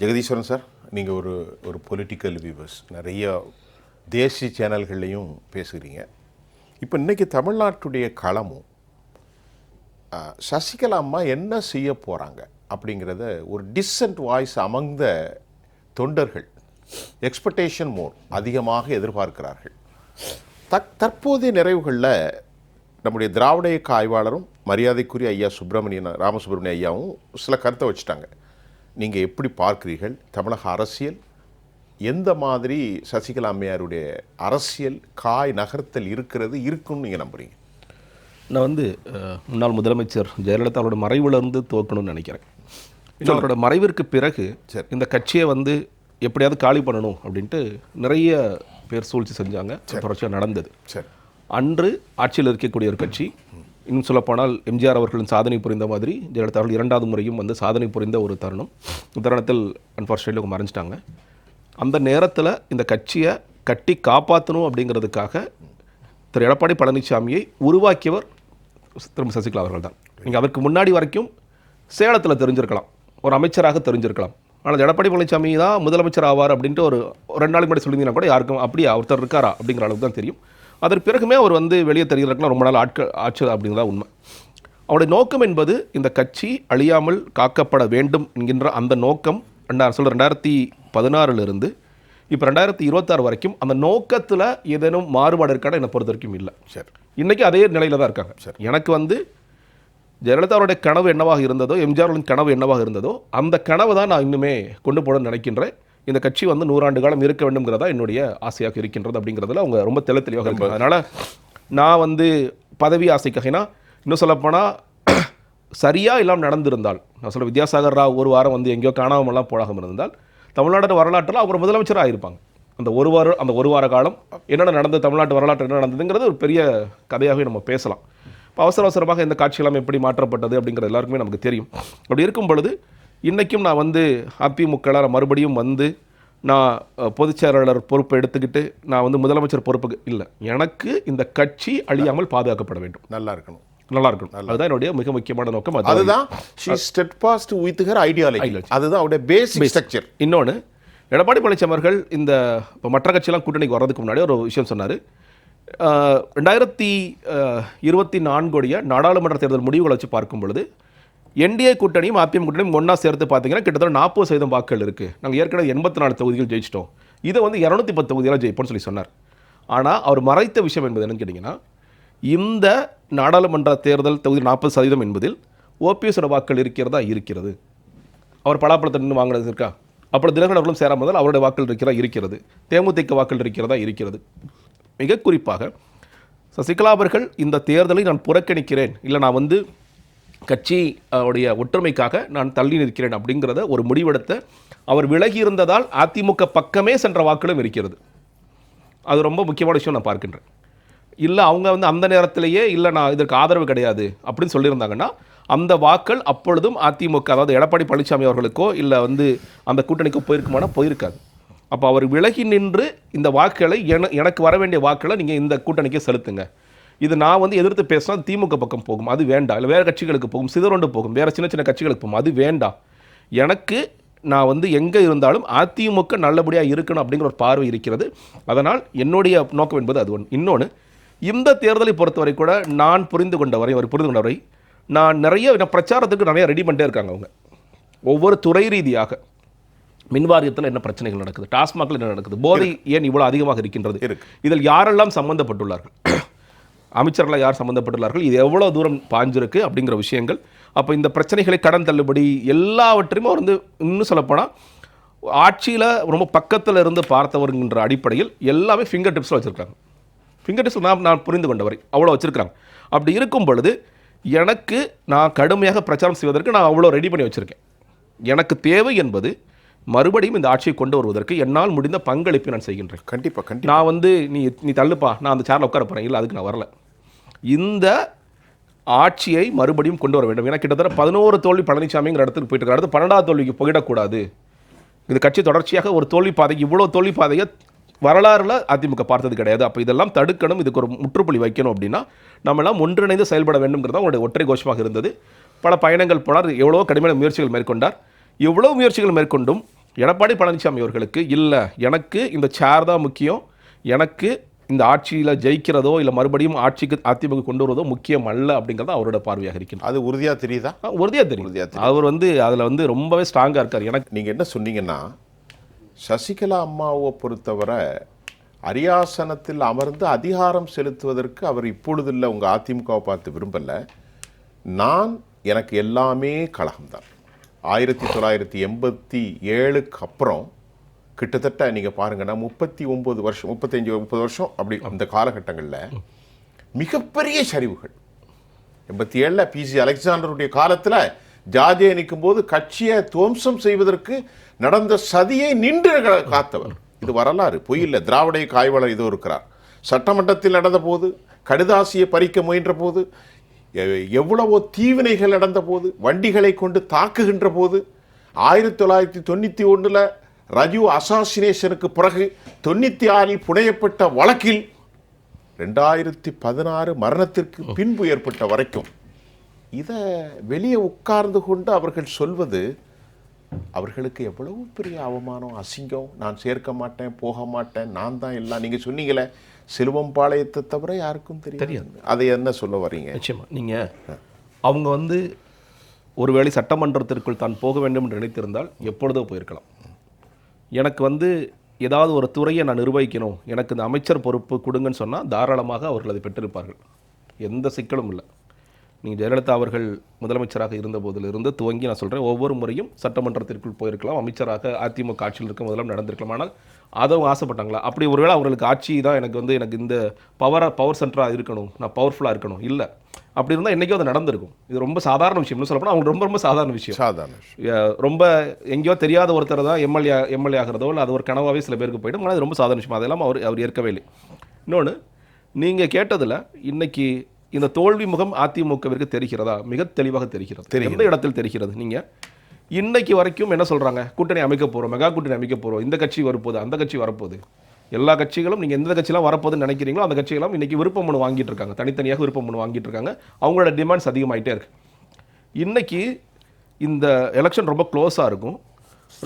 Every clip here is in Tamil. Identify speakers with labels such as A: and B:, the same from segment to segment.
A: ஜெகதீஸ்வரன் சார் நீங்கள் ஒரு ஒரு பொலிட்டிக்கல் வியூவர்ஸ் நிறைய தேசிய சேனல்கள்லையும் பேசுகிறீங்க. இப்போ இன்றைக்கி தமிழ்நாட்டுடைய களமும் சசிகலா அம்மா என்ன செய்ய போகிறாங்க அப்படிங்கிறத ஒரு டிசன்ட் வாய்ஸ் அமர்ந்த தொண்டர்கள் எக்ஸ்பெக்டேஷன் மோர் அதிகமாக எதிர்பார்க்கிறார்கள். தக் தற்போதைய நிறைவுகளில் நம்முடைய திராவிட இயக்க ஆய்வாளரும் மரியாதைக்குரிய ஐயா சுப்பிரமணியன் ராமசுப்ரமணிய ஐயாவும் சில கருத்தை வச்சுட்டாங்க. நீங்கள் எப்படி பார்க்கிறீர்கள்? தமிழக அரசியல் எந்த மாதிரி சசிகலா அம்மையாருடைய அரசியல் காய் நகர்த்தல் இருக்கிறது இருக்குன்னு நீங்கள் நம்புறீங்க?
B: நான் வந்து முன்னாள் முதலமைச்சர் ஜெயலலிதா அவரோட மறைவுலேருந்து துவக்கணும்னு நினைக்கிறேன். அவரோட மறைவிற்கு பிறகு
A: சரி.
B: இந்த கட்சியை வந்து எப்படியாவது காலி பண்ணணும் அப்படின்ட்டு நிறைய பேர் சூழ்ச்சி செஞ்சாங்க. தொடர்ச்சியாக நடந்தது.
A: சரி.
B: அன்று ஆட்சியில் இருக்கக்கூடிய ஒரு கட்சி இன்னும் சொல்லப்போனால் எம்ஜிஆர் அவர்களின் சாதனை புரிந்த மாதிரி ஜெயலலிதா அவர்கள் இரண்டாவது முறையும் வந்து சாதனை புரிந்த ஒரு தருணம். தருணத்தில் அன்ஃபார்ச்சுனேட்லி அவங்க மறைஞ்சிட்டாங்க. அந்த நேரத்தில் இந்த கட்சியை கட்டி காப்பாற்றணும் அப்படிங்கிறதுக்காக திரு எடப்பாடி பழனிசாமியை உருவாக்கியவர் திரும்ப சசிகலா அவர்கள் தான் நீங்கள் அதற்கு முன்னாடி வரைக்கும் சேலத்தில் தெரிஞ்சிருக்கலாம். ஒரு அமைச்சராக தெரிஞ்சிருக்கலாம். ஆனால் எடப்பாடி பழனிசாமி தான் முதலமைச்சர் ஆவார் அப்படின்ட்டு ஒரு ஒரு ரெண்டு நாளைக்கு முன்னாடி சொல்லியிருந்தீங்கன்னா கூட யாருக்கும் அப்படி ஒருத்தர் இருக்காரா அப்படிங்கிற அளவுக்கு தான் தெரியும். அதற்கு பிறகுமே அவர் வந்து வெளியே தெரிகிறதுக்குலாம் ரொம்ப நாள் ஆட்கள் ஆச்சு அப்படிங்கிறதா உண்மை. அவருடைய நோக்கம் என்பது இந்த கட்சி அழியாமல் காக்கப்பட வேண்டும் என்கின்ற அந்த நோக்கம் ரெண்டாயிரம் சொல்ல ரெண்டாயிரத்தி பதினாறுலேருந்து இப்போ ரெண்டாயிரத்தி இருபத்தாறு வரைக்கும் அந்த நோக்கத்தில் ஏதேனும் மாறுபாடு இருக்கான என்னை பொறுத்த வரைக்கும் இல்லை.
A: சரி.
B: இன்றைக்கி அதே நிலையில் தான் இருக்காங்க. எனக்கு வந்து ஜெயலலிதா அவருடைய கனவு என்னவாக இருந்ததோ எம்ஜிஆரின் கனவு என்னவாக இருந்ததோ அந்த கனவை தான் நான் இன்னுமே கொண்டு போட நினைக்கின்றேன். இந்த கட்சி வந்து நூறாண்டு காலம் இருக்க வேண்டும்ங்கிறதா என்னுடைய ஆசையாக இருக்கின்றது அப்படிங்கிறதுல அவங்க ரொம்ப தெளி தெளிவாக இருக்காங்க. அதனால் நான் வந்து பதவி ஆசைக்காக ஏன்னா இன்னும் சொல்லப்போனால் சரியாக எல்லாம் நடந்திருந்தால் நான் சொல்ல வித்யாசாகர் ராவ் ஒரு வாரம் வந்து எங்கேயோ காணாமலாம் போகாமல் இருந்தால் தமிழ்நாடு வரலாற்றில் அவர் முதலமைச்சராக ஆயிருப்பாங்க அந்த ஒரு வாரம் அந்த ஒரு வார காலம் என்னென்ன நடந்தது தமிழ்நாட்டு வரலாற்று என்ன நடந்ததுங்கிறது ஒரு பெரிய கதையாகவே நம்ம பேசலாம். இப்போ அவசர அவசரமாக இந்த காட்சியெல்லாம் எப்படி மாற்றப்பட்டது அப்படிங்கிறது எல்லாருக்குமே நமக்கு தெரியும். அப்படி இருக்கும் பொழுது இன்றைக்கும் நான் வந்து அதிமுக மறுபடியும் வந்து நான் அஹ், பொதுச் செயலாளர் பொறுப்பை எடுத்துக்கிட்டு நான் வந்து முதலமைச்சர் பொறுப்புக்கு இல்லை. எனக்கு இந்த கட்சி அழியாமல் பாதுகாக்கப்பட வேண்டும்.
A: நல்லா இருக்கணும்.
B: நல்லா இருக்கணும். அதுதான் என்னுடைய மிக முக்கியமான நோக்கம். அது
A: அதுதான் she steadfast with her ideology அதுதான் அவருடைய பேசிக் ஸ்ட்ரக்சர்
B: இன்னொன்று எடப்பாடி பழனிசாமி அவர்கள் இந்த இப்போ மற்ற கட்சியெல்லாம் கூட்டணிக்கு வர்றதுக்கு முன்னாடி ஒரு விஷயம் சொன்னார். ரெண்டாயிரத்தி இருபத்தி நான்குடைய நாடாளுமன்ற தேர்தல் முடிவுகளை வச்சு பார்க்கும் பொழுது என்டிஏ கூட்டணியும் அதிமுக கூட்டணியும் ஒன்றா சேர்த்து பார்த்தீங்கன்னா கிட்டத்தட்ட நாற்பது சதவீதம் வாக்குகள் இருக்குது நாங்கள் ஏற்கனவே எண்பத்தி நாலு தொகுதிகள் ஜெயிச்சிட்டோம். இதை வந்து இரநூத்தி பத்து தொகுதியெல்லாம் ஜெயிப்போம்னு சொல்லி சொன்னார். ஆனால் அவர் மறைத்த விஷயம் என்பது என்னன்னு கேட்டிங்கன்னா இந்த நாடாளுமன்ற தேர்தல் தொகுதி நாற்பது சதவீதம் என்பதில் ஓபிஎஸோட வாக்குகள் இருக்கிறதா? இருக்கிறது. அவர் பலாப்பழத்தை நின்று வாங்கினது இருக்கா? அப்புறம் தினகரன் அவர்களும் சேராமல் அவருடைய வாக்கள் இருக்கிறதா? இருக்கிறது. தேமுதிக வாக்கள் இருக்கிறதா? இருக்கிறது. மிக குறிப்பாக சசிகலா அவர்கள் இந்த தேர்தலை நான் புறக்கணிக்கிறேன். இல்லை நான் வந்து கட்சி உடைய ஒற்றுமைக்காக நான் தள்ளி நிற்கிறேன் அப்படிங்கிறத ஒரு முடிவெடுத்த அவர் விலகி இருந்ததால் அதிமுக பக்கமே சென்ற வாக்களும் இருக்கிறது. அது ரொம்ப முக்கியமான விஷயம் நான் பார்க்கின்றேன். இல்லை அவங்க வந்து அந்த நேரத்திலேயே இல்லை நான் இதற்கு ஆதரவு கிடையாது அப்படின்னு சொல்லியிருந்தாங்கன்னா அந்த வாக்கள் அப்பொழுதும் அதிமுக அதாவது எடப்பாடி பழனிசாமி அவர்களுக்கோ இல்லை வந்து அந்த கூட்டணிக்கோ போயிருக்குமானா போயிருக்காது. அப்போ அவர் விலகி நின்று இந்த வாக்குகளை என எனக்கு வர வேண்டிய வாக்களை நீங்கள் இந்த கூட்டணிக்கே செலுத்துங்க. இது நான் வந்து எதிர்த்து பேசினா திமுக பக்கம் போகும். அது வேண்டாம் இல்லை வேறு கட்சிகளுக்கு போகும். சிதறொண்டு போகும். வேறு சின்ன சின்ன கட்சிகளுக்கு போகும். அது வேண்டாம் எனக்கு நான் வந்து எங்கே இருந்தாலும் அதிமுக நல்லபடியாக இருக்கணும் அப்படிங்கிற ஒரு பார்வை இருக்கிறது. அதனால் என்னுடைய நோக்கம் என்பது அது ஒன்று இன்னொன்று இந்த தேர்தலை பொறுத்தவரை கூட நான் புரிந்து கொண்டவரை அவர் புரிந்து கொண்டவரை நான் நிறைய பிரச்சாரத்துக்கு நிறைய ரெடி பண்ணிட்டே இருக்காங்க அவங்க. ஒவ்வொரு துறை ரீதியாக. மின்வாரியத்தில் என்ன பிரச்சனைகள் நடக்குது? டாஸ்மாகில் என்ன நடக்குது? போதை ஏன் இவ்வளோ அதிகமாக இருக்கின்றது?
A: இருக்கு.
B: இதில் யாரெல்லாம் சம்பந்தப்பட்டுள்ளார்கள்? அமைச்சர்களாக யார் சம்மந்தப்பட்டுள்ளார்கள் இது எவ்வளோ தூரம் பாஞ்சிருக்கு அப்படிங்கிற விஷயங்கள். அப்போ இந்த பிரச்சனைகளை கடன் தள்ளுபடி எல்லாவற்றையுமே அவர் வந்து இன்னும் சொல்லப்போனால் ஆட்சியில் ரொம்ப பக்கத்தில் இருந்து பார்த்தவருங்கிற அடிப்படையில் எல்லாமே ஃபிங்கர் டிப்ஸில் வச்சுருக்காங்க. ஃபிங்கர் டிப்ஸ் நான் நான் புரிந்து கொண்டவரை. அவ்வளோ வச்சுருக்காங்க. அப்படி இருக்கும் பொழுது எனக்கு நான் கடுமையாக பிரச்சாரம் செய்வதற்கு நான் அவ்வளோ ரெடி பண்ணி வச்சுருக்கேன். எனக்கு தேவை என்பது மறுபடியும் இந்த ஆட்சியை கொண்டு வருவதற்கு என்னால் முடிந்த பங்களிப்பை நான் செய்கின்றேன்.
A: கண்டிப்பா கண்டிப்பா.
B: நான் வந்து நீ நீ தள்ளுப்பா நான் அந்த சேரில் உட்கார போகிறேன் இல்லை அதுக்கு நான் வரல. இந்த ஆட்சியை மறுபடியும் கொண்டு வர வேண்டும். ஏன்னா கிட்டத்தட்ட பதினோரு தோல்வி பழனிசாமிங்கிற இடத்துக்கு போயிட்டு அடுத்து பன்னெண்டாவது தோல்விக்கு போயிடக்கூடாது. இந்த கட்சி தொடர்ச்சியாக ஒரு தோல்வி பாதை இவ்வளோ தோல்வி பாதையை வரலாறுல அதிமுக பார்த்தது கிடையாது. அப்போ இதெல்லாம் தடுக்கணும். இதுக்கு ஒரு முற்றுப்புள்ளி வைக்கணும் அப்படின்னா நம்ம எல்லாம் ஒன்றிணைந்து செயல்பட வேண்டும்ங்கிறது அவங்களுடைய ஒற்றை கோஷமாக இருந்தது. பல பயணங்கள் போனார். எவ்வளோ கடுமையான முயற்சிகள் மேற்கொண்டார். எவ்வளோ முயற்சிகள் மேற்கொண்டும் எடப்பாடி பழனிசாமி அவர்களுக்கு இல்லை எனக்கு இந்த சேர் தான் முக்கியம். எனக்கு இந்த ஆட்சியில் ஜெயிக்கிறதோ இல்லை மறுபடியும் ஆட்சிக்கு அதிமுக கொண்டு வருவதோ முக்கியம் அல்ல அப்படிங்கிறது அவரோட பார்வையாக இருக்கின்றது.
A: அது உறுதியாக தெரியுதா?
B: ஆ, உறுதியா தெரியும்.
A: உறுதியா
B: அவர் வந்து அதில் வந்து ரொம்பவே ஸ்ட்ராங்காக இருக்கார். எனக்கு
A: நீங்கள் என்ன சொன்னீங்கன்னா சசிகலா அம்மாவை பொறுத்தவரை அரியாசனத்தில் அமர்ந்து அதிகாரம் செலுத்துவதற்கு அவர் இப்பொழுதில்லை உங்கள் அதிமுகவை பார்த்து விரும்பல. நான் எனக்கு எல்லாமே கழகம்தான். ஆயிரத்தி தொள்ளாயிரத்தி எண்பத்தி ஏழுக்கு அப்புறம் கிட்டத்தட்ட நீங்கள் பாருங்கன்னா முப்பத்தி ஒம்பது வருஷம் முப்பத்தஞ்சு முப்பது வருஷம் அப்படி அந்த காலகட்டங்களில் மிகப்பெரிய சரிவுகள். எண்பத்தி ஏழில் பிசி அலெக்சாண்டருடைய காலத்தில் ஜார்ஜியா நிற்கும் போது கட்சியை துவம்சம் செய்வதற்கு நடந்த சதியை நின்று க- காத்தவர். இது வரலாறு. பொய் இல்லை. காய்வாளர் இதோ இருக்கிறார். சட்டமன்றத்தில் நடந்த போது கடுதாசியை பறிக்க முயன்ற போது எவ்வளவோ தீவினைகள் நடந்த போது வண்டிகளை கொண்டு தாக்குகின்ற போது ஆயிரத்தி தொள்ளாயிரத்தி தொண்ணூற்றி ஒன்றில் ரஜு அசாசினேஷனுக்கு பிறகு தொண்ணூற்றி ஆறில் புனையப்பட்ட வழக்கில் ரெண்டாயிரத்தி பதினாறு மரணத்திற்கு பின்பு ஏற்பட்ட வரைக்கும். இதை வெளியே உட்கார்ந்து கொண்டு அவர்கள் சொல்வது அவர்களுக்கு எவ்வளவு பெரிய அவமானம் அசிங்கம். நான் சேர்க்க மாட்டேன் போக மாட்டேன் நான் தான் எல்லாம். நீங்கள் சொன்னீங்களே சிலுவம்பாளையத்தை தவிர யாருக்கும் தெரியாது. அதை என்ன சொல்ல வர்றீங்க
B: நிச்சயமா. நீங்கள் அவங்க வந்து ஒருவேளை சட்டமன்றத்திற்குள் தான் போக வேண்டும் என்று நினைத்திருந்தால் எப்பொழுதோ போயிருக்கலாம். எனக்கு வந்து ஏதாவது ஒரு துறையை நான் நிர்வகிக்கணும். எனக்கு இந்த அமைச்சர் பொறுப்பு கொடுங்கன்னு சொன்னால் தாராளமாக அவர்கள் அதை பெற்றிருப்பார்கள். எந்த சிக்கலும் இல்லை. நீங்கள் ஜெயலலிதா அவர்கள் முதலமைச்சராக இருந்த போதிலிருந்து துவங்கி நான் சொல்கிறேன் ஒவ்வொரு முறையும் சட்டமன்றத்திற்குள் போயிருக்கலாம். அமைச்சராக அதிமுக ஆட்சியில் இருக்க முதலாம் நடந்திருக்கலாம். ஆனால் அதை அவங்க ஆசைப்பட்டாங்களா? அப்படி ஒருவேளை அவர்களுக்கு ஆட்சி தான் எனக்கு வந்து எனக்கு இந்த பவராக பவர் சென்டராக இருக்கணும். நான் பவர்ஃபுல்லாக இருக்கணும். இல்லை. அப்படி இருந்தால் என்றைக்கோ அது நடந்திருக்கும். இது ரொம்ப சாதாரண விஷயம். இன்னும் சொல்லப்போனால் அவங்க ரொம்ப ரொம்ப சாதாரண விஷயம்.
A: சாதாரண
B: ரொம்ப எங்கேயோ தெரியாத ஒருத்தர் தான் எம்எல்ஏ எம்எல்ஏ ஆகிறதோ இல்லை அது ஒரு கனவாகவே சில பேருக்கு போயிடும். ஆனால் அது ரொம்ப சாதாரண விஷயம். அதெல்லாம் அவர் அவர் ஏற்கவே இல்லை. இன்னொன்று நீங்கள் கேட்டதில் இன்னைக்கு இந்த தோல்வி முகம் அதிமுகவிற்கு தெரிகிறதா? மிக தெளிவாக தெரிகிறது. எந்த இடத்தில் தெரிகிறது? நீங்கள் இன்னைக்கு வரைக்கும் என்ன சொல்கிறாங்க கூட்டணி அமைக்க போகிறோம் மெகா கூட்டணி அமைக்க போகிறோம் இந்த கட்சி வரப்போகுது அந்த கட்சி வரப்போகுது. எல்லா கட்சிகளும் நீங்கள் எந்த கட்சியெல்லாம் வரப்போகுதுன்னு நினைக்கிறீங்களோ அந்த கட்சிகளும் இன்னைக்கு விருப்ப மனு வாங்கிட்டு இருக்காங்க. தனித்தனியாக விருப்ப மனு வாங்கிட்டு இருக்காங்க. அவங்களோட டிமாண்ட்ஸ் அதிகமாயிட்டே இருக்கு. இன்னைக்கு இந்த எலெக்ஷன் ரொம்ப க்ளோஸாக இருக்கும்.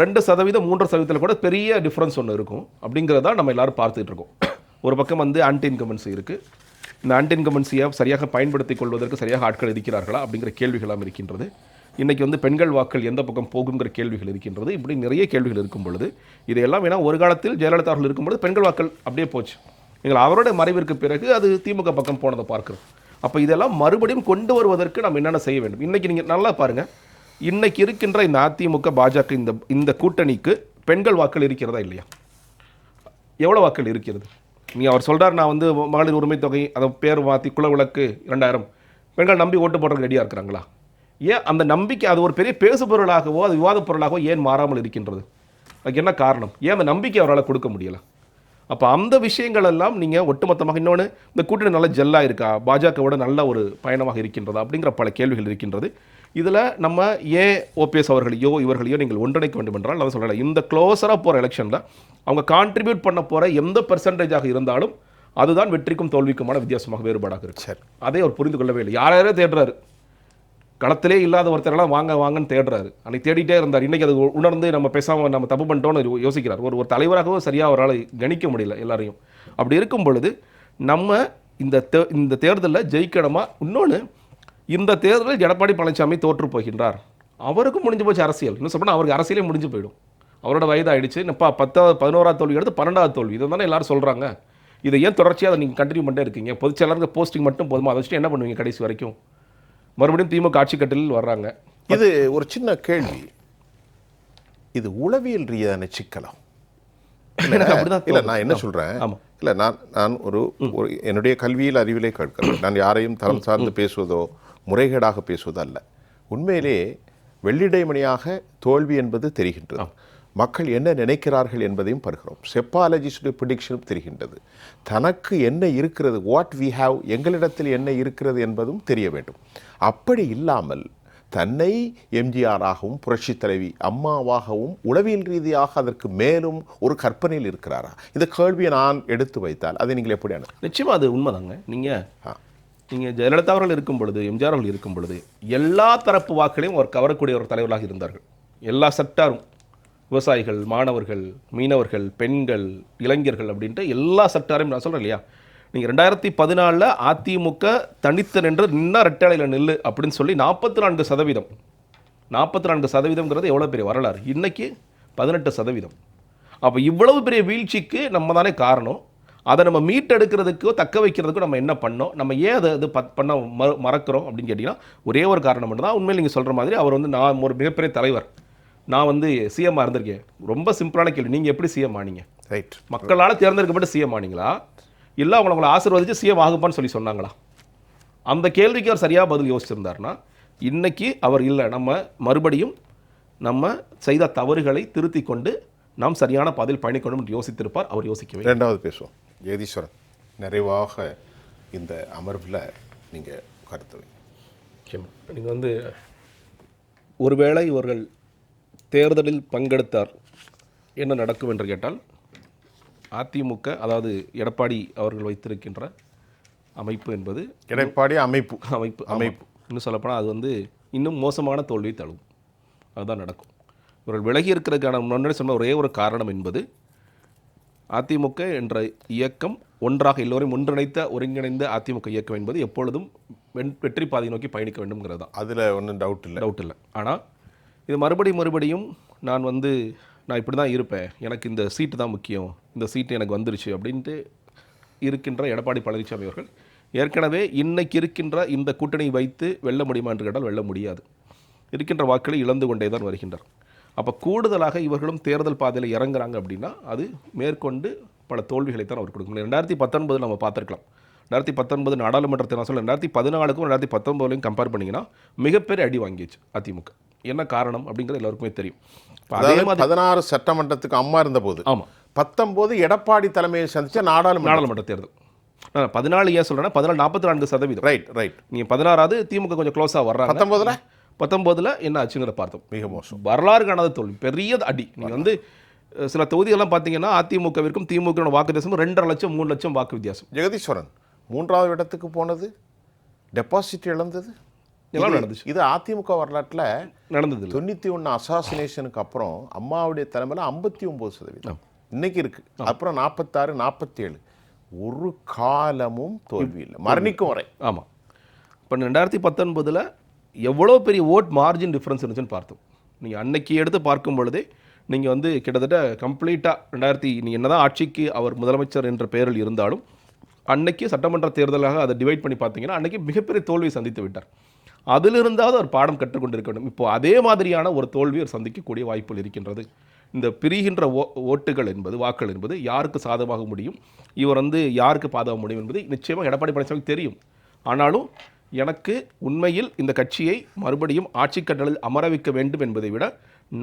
B: ரெண்டு சதவீதம் மூன்று சதவீதத்தில் கூட பெரிய டிஃப்ரென்ஸ் ஒன்று இருக்கும். அப்படிங்கிறத நம்ம எல்லாரும் பார்த்துட்டு இருக்கோம். ஒரு பக்கம் வந்து ஆன்டி இன்கமன்சி இருக்குது இந்த ஆன்டின்கமன்சியை சரியாக பயன்படுத்திக் கொள்வதற்கு சரியாக ஆட்கள் இருக்கிறார்களா அப்படிங்கிற கேள்விகளாம் இருக்கின்றது. இன்னைக்கு வந்து பெண்கள் வாக்கள் எந்த பக்கம் போகுங்கிற கேள்விகள் இருக்கின்றது. இப்படி நிறைய கேள்விகள் இருக்கும் பொழுது இதையெல்லாம் வேணா ஒரு காலத்தில் ஜெயலலிதா அவர்கள் இருக்கும்பொழுது பெண்கள் வாக்கள் அப்படியே போச்சு. எங்கள் அவருடைய மறைவிற்கு பிறகு அது திமுக பக்கம் போனதை பார்க்குறோம். அப்போ இதெல்லாம் மறுபடியும் கொண்டு வருவதற்கு நாம் என்னென்ன செய்ய வேண்டும்? இன்னைக்கு நீங்கள் நல்லா பாருங்க. இன்னைக்கு இருக்கின்ற இந்த அதிமுக பாஜக இந்த இந்த கூட்டணிக்கு பெண்கள் வாக்கள் இருக்கிறதா இல்லையா? எவ்வளோ வாக்கள் இருக்கிறது? நீ அவர் சொல்கிறார் நான் வந்து மகளிர் உரிமை தொகை அதை பேர் மாற்றி குல விளக்கு இரண்டாயிரம். பெண்கள் நம்பி ஓட்டு போடுறதுக்கு ரெடியாக இருக்கிறாங்களா? ஏன் அந்த நம்பிக்கை அது ஒரு பெரிய பேசு பொருளாகவோ அது விவாதப் பொருளாகவோ ஏன் மாறாமல் இருக்கின்றது? அதுக்கு என்ன காரணம்? ஏன் அந்த நம்பிக்கை அவரால் கொடுக்க முடியல? அப்போ அந்த விஷயங்கள் எல்லாம் நீங்கள் ஒட்டுமொத்தமாக இன்னொன்று இந்த கூட்டணி நல்லா ஜெல்லாக இருக்கா? பாஜகவோட நல்ல ஒரு பயணமாக இருக்கின்றதா? அப்படிங்கிற பல கேள்விகள் இருக்கின்றது. இதில் நம்ம ஏன் ஓபிஎஸ் அவர்களையோ இவர்களையோ நீங்கள் ஒன்றிணைக்க வேண்டும் என்றால் அதை சொல்லலை இந்த க்ளோஸராக போகிற எலெக்ஷனில் அவங்க கான்ட்ரிபியூட் பண்ண போகிற எந்த பெர்சன்டேஜாக இருந்தாலும் அதுதான் வெற்றிக்கும் தோல்விக்குமான வித்தியாசமாக வேறுபாடாக இருக்கு.
A: சரி.
B: அதை அவர் புரிந்து கொள்ளவே இல்லை. யார் யாரோ தேடுறாரு. களத்திலே இல்லாத ஒருத்தரெல்லாம் வாங்க வாங்கன்னு தேடுறாரு. அன்னைக்கு தேடிட்டே இருந்தார். இன்னைக்கு அது உணர்ந்து நம்ம பேசாம நம்ம தப்பு பண்ணிட்டோம்னு யோசிக்கிறார். ஒரு ஒரு தலைவராகவும் சரியாக அவரால் கணிக்க முடியல எல்லாரையும். அப்படி இருக்கும் பொழுது நம்ம இந்த தே- இந்த தேர்தலில் ஜெயிக்கணுமா? இன்னொன்று இந்த தேர்தலில் எடப்பாடி பழனிசாமி தோற்று போகின்றார். அவருக்கும் முடிஞ்சு போச்சு அரசியல். இன்னும் சொல்லப்போனால் அவருக்கு அரசியலே முடிஞ்சு போயிடும். அவரோட வயதாயிடுச்சு. இப்போ பத்தாவது பதினோராவது தோல்வி எடுத்து பன்னெண்டாவது தோல்வி. இதை தானே எல்லாரும் சொல்கிறாங்க இதை ஏன் தொடர்ச்சியாக அதை நீங்கள் கண்டினியூ பண்ணிட்டே இருக்கீங்க? பொதுச்செயலாளருக்கு போஸ்டிங் மட்டும் போதுமா? அதை வச்சுட்டு என்ன பண்ணுவீங்க கடைசி வரைக்கும்? மறுபடியும் திமுக ஆட்சி கட்டிலில் வர்றாங்க.
A: இது ஒரு சின்ன கேள்வி. இது உளவியல் ரீதியான
B: அப்படிதான்
A: இல்ல. நான் என்ன சொல்றேன்?
B: ஆமா.
A: இல்ல நான் நான் ஒரு ஒரு என்னுடைய கல்வியில் அறிவிலே கேட்கிறேன். நான் யாரையும் தரம் சார்ந்து பேசுவதோ முறைகேடாக பேசுவதோ அல்ல உண்மையிலே வெள்ளிடைமணியாக தோல்வி என்பது தெரிகின்றது. மக்கள் என்ன நினைக்கிறார்கள் என்பதையும் பருகிறோம் செப்பாலஜிஸ்டுடைய ப்ரிடிக்ஷனும் தெரிகின்றது. தனக்கு என்ன இருக்கிறது வாட் வி ஹாவ் எங்களிடத்தில் என்ன இருக்கிறது என்பதும் தெரிய வேண்டும். அப்படி இல்லாமல் தன்னை எம்ஜிஆராகவும் புரட்சித் தலைவி அம்மாவாகவும் உளவியல் ரீதியாக அதற்கு மேலும் ஒரு கற்பனையில் இருக்கிறாரா? இந்த கேள்வியை நான் எடுத்து வைத்தால் அதை நீங்கள் எப்படி அனு
B: நிச்சயமா அது உண்மைதாங்க. நீங்க நீங்கள் ஜெயலலிதா அவர்கள் இருக்கும் பொழுது எம்ஜிஆர் அவர்கள் இருக்கும் பொழுது எல்லா தரப்பு வாக்குகளையும் அவர் கவரக்கூடிய ஒரு தலைவராக இருந்தார்கள். எல்லா செக்டாரும் விவசாயிகள் மாணவர்கள் மீனவர்கள் பெண்கள் இளைஞர்கள் அப்படின்ட்டு எல்லா செக்டாரையும் நான் சொல்கிறேன் இல்லையா? நீங்கள் ரெண்டாயிரத்தி பதினாலில் அதிமுக தனித்து நின்று நின்னா ரெட்டாளையில் நில்லு அப்படின்னு சொல்லி நாற்பத்தி நான்கு சதவீதம். நாற்பத்தி நான்கு சதவீதம்ங்கிறது எவ்வளோ பெரிய வரலாறு? இன்றைக்கி பதினெட்டு சதவீதம். அப்போ இவ்வளவு பெரிய வீழ்ச்சிக்கு நம்ம தானே காரணம். அதை நம்ம மீட்டெடுக்கிறதுக்கோ தக்க வைக்கிறதுக்கோ நம்ம என்ன பண்ணோம்? நம்ம ஏன் அதை இது பத் பண்ண ம மறக்கிறோம் அப்படின்னு கேட்டிங்கன்னா ஒரே ஒரு காரணம் மட்டும் தான் உண்மையில் நீங்கள் சொல்கிற மாதிரி அவர் வந்து நான் ஒரு மிகப்பெரிய தலைவர். நான் வந்து சிஎம் இருந்திருக்கேன். ரொம்ப சிம்பிளான கேள்வி. நீங்கள் எப்படி சிஎம் ஆனீங்க?
A: ரைட்
B: மக்களால் தேர்ந்தெடுக்கப்பட்டு சிஎம் ஆனீங்களா? இல்லை அவங்கள உங்களை ஆசீர்வதிச்சு சிஎம் ஆகுப்பான்னு சொல்லி சொன்னாங்களா? அந்த கேள்விக்கு அவர் சரியாக பதில் யோசிச்சிருந்தாருன்னா இன்னைக்கு அவர் இல்லை. நம்ம மறுபடியும் நம்ம செய்த தவறுகளை திருத்தி கொண்டு நாம் சரியான பாதையில் பயணிக்கணும் என்று யோசித்திருப்பார். அவர் யோசிக்கவே
A: ரெண்டாவது பேசுவோம். ஜெகதீஸ்வரன் நிறைவாக இந்த அமர்வில் நீங்கள் கருத்து
B: நீங்கள் வந்து ஒருவேளை இவர்கள் தேர்தலில் பங்கெடுத்தார் என்ன நடக்கும் என்று கேட்டால் அதிமுக அதாவது எடப்பாடி அவர்கள் வைத்திருக்கின்ற அமைப்பு என்பது
A: எடப்பாடி அமைப்பு.
B: அமைப்பு. அமைப்பு. இன்னும் சொல்லப்போனால் அது வந்து இன்னும் மோசமான தோல்வியை தழுவும். அதுதான் நடக்கும். இவர்கள் விலகி இருக்கிறதுக்கான முன்னாடி சொன்ன ஒரே ஒரு காரணம் என்பது அதிமுக என்ற இயக்கம் ஒன்றாக எல்லோரையும் ஒன்றிணைத்த ஒருங்கிணைந்த அதிமுக இயக்கம் என்பது எப்பொழுதும் வெற்றி பாதை நோக்கி பயணிக்க வேண்டும்ங்கிறது தான்.
A: அதில் ஒன்றும் டவுட் இல்லை.
B: டவுட் இல்லை. ஆனால் இது மறுபடியும் மறுபடியும் நான் வந்து நான் இப்படி தான் இருப்பேன். எனக்கு இந்த சீட்டு தான் முக்கியம். இந்த சீட்டு எனக்கு வந்துருச்சு அப்படின்ட்டு இருக்கின்ற எடப்பாடி பழனிசாமி அவர்கள் ஏற்கனவே இன்னைக்கு இருக்கின்ற இந்த கூட்டணி வைத்து வெல்ல முடியுமா என்று கேட்டால் வெல்ல முடியாது. இருக்கின்ற வாக்களை இழந்து கொண்டே தான் வருகின்றார் அப்போ கூடுதலாக இவர்களும் தேர்தல் பாதையில் இறங்குறாங்க அப்படின்னா அது மேற்கொண்டு பல தோல்விகளை தான் அவர் கொடுக்க ரெண்டாயிரத்தி பத்தொன்பது நம்ம பார்த்துருக்கலாம். ரெண்டாயிரத்தி பத்தொன்பது நாடாளுமன்ற தேர்தல் சொல்ல ரெண்டாயிரத்தி பதினாலுக்கும் ரெண்டாயிரத்தி பத்தொன்பதுலையும் கம்பேர் பண்ணிங்கன்னா மிகப்பெரிய அடி வாங்கிச்சு அதிமுக. என்ன காரணம் அப்படிங்கிறது எல்லாருக்குமே தெரியும். அதே மாதிரி
A: பதினாறு சட்டமன்றத்துக்கு அம்மா இருந்தபோது
B: ஆமாம்
A: பத்தொம்போது எடப்பாடி தலைமையை சந்திச்ச நாடாளுமன்ற
B: நாடாளுமன்ற தேர்தல். பதினாலு ஏன் சொல்கிறேன்னா பதினாலு நாற்பத்தி நான்கு சதவீதம்.
A: ரைட் ரைட்
B: நீங்கள் பதினாறாவது திமுக கொஞ்சம் க்ளோஸாக வர்றாங்க.
A: பத்தொன்பதுல?
B: பத்தொம்போதில் என்ன ஆச்சுங்கிற பார்த்தோம்.
A: மிக மோசம்.
B: வரலாறு காணாத தோல்வி. பெரிய அடி. நீங்கள் வந்து சில தொகுதிகள்லாம் பார்த்தீங்கன்னா அதிமுகவிற்கும் திமுக வாக்கு வித்தியாசம் ரெண்டரை லட்சம் மூணு லட்சம் வாக்கு வித்தியாசம்.
A: ஜெகதீஸ்வரன் மூன்றாவது இடத்துக்கு போனது டெபாசிட் இழந்தது.
B: எல்லாம்
A: இது-
B: நடந்துச்சு.
A: இது அதிமுக வரலாற்றில்
B: நடந்தது
A: தொண்ணூற்றி ஒன்று அசாசினேஷனுக்கு அப்புறம் அம்மாவுடைய தலைமையில் ஐம்பத்தி ஒம்பது சதவீதம் இன்னைக்கு இருக்கு. அப்புறம் நாற்பத்தாறு நாற்பத்தேழு ஒரு காலமும் தோல்வி இல்லை மரணிக்கும் வரை.
B: ஆமாம் இப்போ ரெண்டாயிரத்தி பத்தொன்பதில் எவ்வளோ பெரிய ஓட் மார்ஜின் டிஃப்ரென்ஸ் இருந்துச்சுன்னு பார்த்தோம். நீங்கள் அன்னைக்கு எடுத்து பார்க்கும் பொழுதே நீங்கள் வந்து கிட்டத்தட்ட கம்ப்ளீட்டாக ரெண்டாயிரத்தி நீங்கள் என்னதான் ஆட்சிக்கு அவர் முதலமைச்சர் என்ற பெயரில் இருந்தாலும் அன்னைக்கு சட்டமன்ற தேர்தலாக அதை டிவைட் பண்ணி பார்த்தீங்கன்னா அன்றைக்கி மிகப்பெரிய தோல்வியை சந்தித்து விட்டார். அதிலிருந்தாவது அவர் பாடம் கற்றுக்கொண்டிருக்க வேண்டும் இப்போ அதே மாதிரியான ஒரு தோல்வி அவர் சந்திக்கக்கூடிய வாய்ப்புகள் இருக்கின்றது. இந்த பிரிகின்ற ஓ ஓட்டுகள் என்பது வாக்கள் என்பது யாருக்கு சாதமாக முடியும்? இவர் வந்து யாருக்கு பாதக முடியும் என்பது நிச்சயமாக எடப்பாடி பழனிசாமி தெரியும். ஆனாலும் எனக்கு உண்மையில் இந்த கட்சியை மறுபடியும் ஆட்சி கட்டளில் அமர வைக்க வேண்டும் என்பதை விட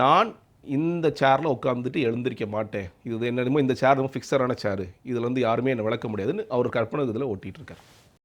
B: நான் இந்த சேரில் உட்காந்துட்டு எழுந்திருக்க மாட்டேன். இது என்னமோ இந்த சேர் ரொம்ப ஃபிக்ஸரான சேரு இதில் வந்து யாருமே என்னை விளக்க முடியாதுன்னு அவர் கற்பனை இதில் ஓட்டிகிட்டு இருக்கார்.